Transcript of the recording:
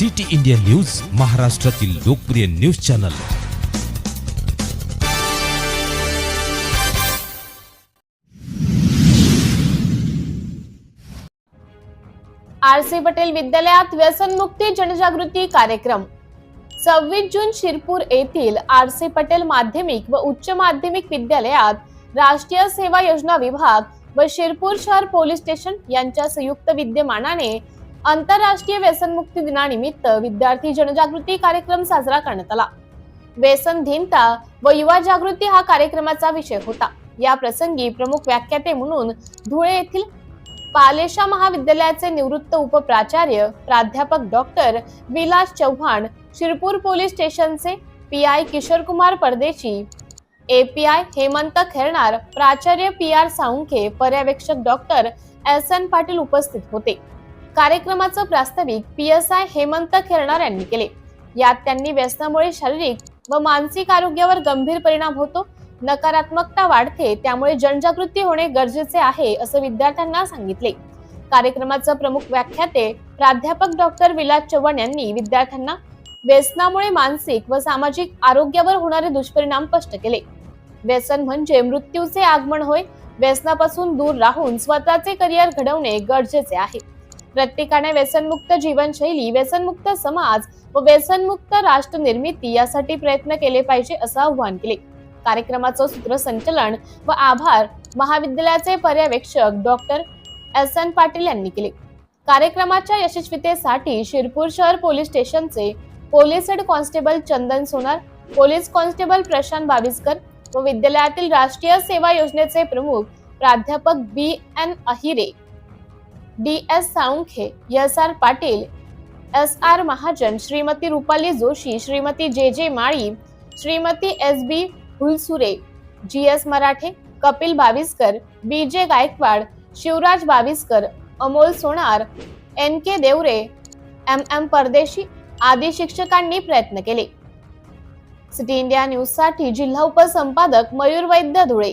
City India news महाराष्ट्रातील लोकप्रिय news channel. R C Patel विद्यालयात व्यसनमुक्ती जनजागृती कार्यक्रम. सव्वीस जून शिरपूर येथील आर सी पटेल माध्यमिक व उच्च माध्यमिक विद्यालयात राष्ट्रीय सेवा योजना विभाग व शिरपूर शहर पोलीस स्टेशन यांच्या संयुक्त विद्यमानाने आंतरराष्ट्रीय व्यसनमुक्ती दिनानिमित्त विद्यार्थी जनजागृती कार्यक्रम साजरा करण्यात आला. व्यसनधीनता व युवा जागृती हा कार्यक्रमाचा विषय होता. या प्रसंगी प्रमुख व्याख्याते म्हणून धुळे येथील पालेशा महाविद्यालयाचे निवृत्त उपप्राचार्य प्राध्यापक डॉक्टर विलास चव्हाण शिरपूर पोलीस स्टेशनचे P I Kishorkumar Pardeshi API Hemant Khernar प्राचार्य पी आर साळुंखे पर्यवेक्षक डॉक्टर एस एन पाटील उपस्थित होते. कार्यक्रमाचं प्रास्ताविक P S I Hemant Khernar यांनी केले. यात त्यांनी व्यसनामुळे शारीरिक व मानसिक आरोग्यावर गंभीर परिणाम होतो. नकारात्मकता वाढते त्यामुळे जनजागृती होणे गरजेचे आहे असं विद्यार्थ्यांना सांगितले. कार्यक्रमाचं प्रमुख व्याख्याते प्राध्यापक डॉक्टर विलास चव्हाण यांनी विद्यार्थ्यांना व्यसनामुळे मानसिक व सामाजिक आरोग्यावर होणारे दुष्परिणाम स्पष्ट केले. व्यसन म्हणजे मृत्यूचे आगमन होय व्यसनापासून दूर राहून स्वतःचे करिअर घडवणे गरजेचे आहे. प्रत्येकाने व्यसनमुक्त जीवनशैली व्यसनमुक्त समाज व व्यसनमुक्त राष्ट्र निर्मिती यासाठी प्रयत्न केले पाहिजे असं आव्हान केले. कार्यक्रमाचं सूत्रसंचलन व आभार महाविद्यालयाचे पर्यवेक्षक डॉक्टर एस एन पाटील यांनी केले. कार्यक्रमाच्या यशस्वीतेसाठी शिरपूर शहर पोलीस स्टेशनचे police head constable Chandan Sonar police constable Prashant Baviskar व विद्यालयातील राष्ट्रीय सेवा योजनेचे प्रमुख प्राध्यापक B N Ahire D S Salunkhe S R Patil S R Mahajan Shrimati Rupali Joshi Shrimati J J Mali Shrimati S B Hulsure G S Marathe Kapil Baviskar B J Gaikwad Shivraj Baviskar Amol Sonar N K Deore M M Pardeshi आदी शिक्षकांनी प्रयत्न केले. City India न्यूजसाठी जिल्हा उपसंपादक मयूर वैद्य धुळे.